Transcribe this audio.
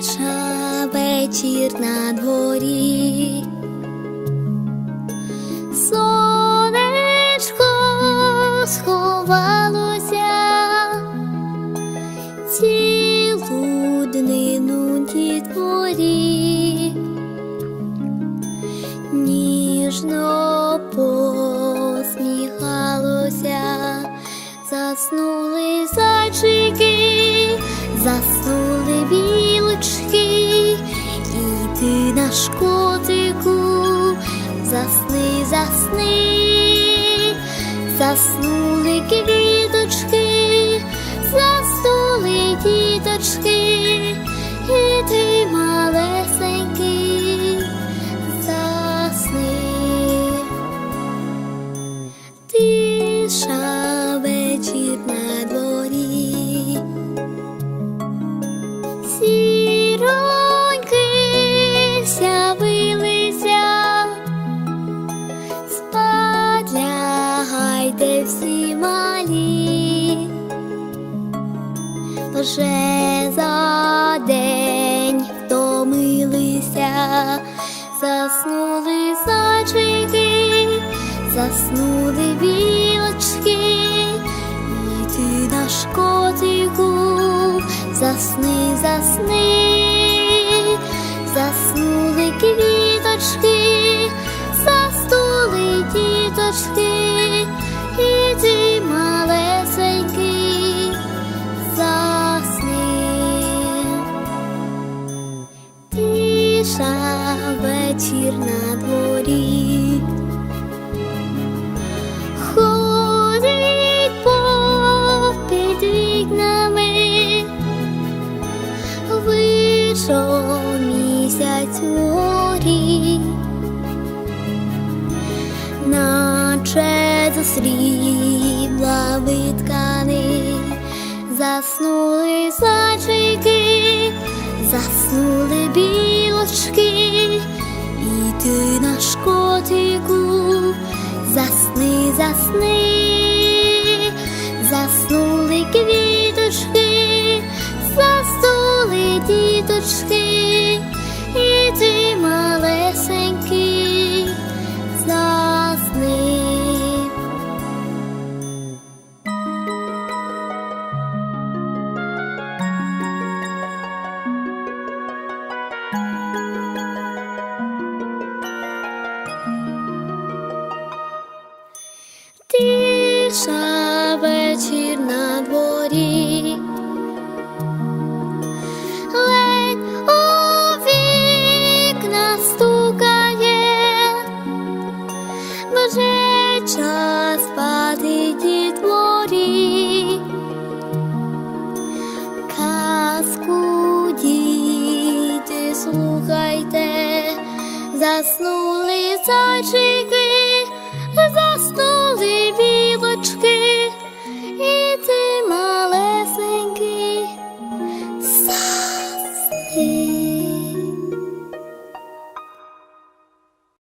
Тиша вечір на дворі. Сонечко сховалося цілу днину дітворі. Ніжно посміхалося, заснули зайчики, заснули білочки, і ти наш котику, засни, засни, заснули квіточки, всі малі. Вже за день втомилися, заснули зайчики, заснули білочки, і ти наш котику, засни, засни, Тиша вечір на дворі. Ходить попід вікнами, вийшов місяць горі, наче засрібла виткани, заснули зайчики, засни, заснули квіточки, заснули діточки, Тиша вечір на дворі, ледь у вікна стукає, вже час заснули зайчики.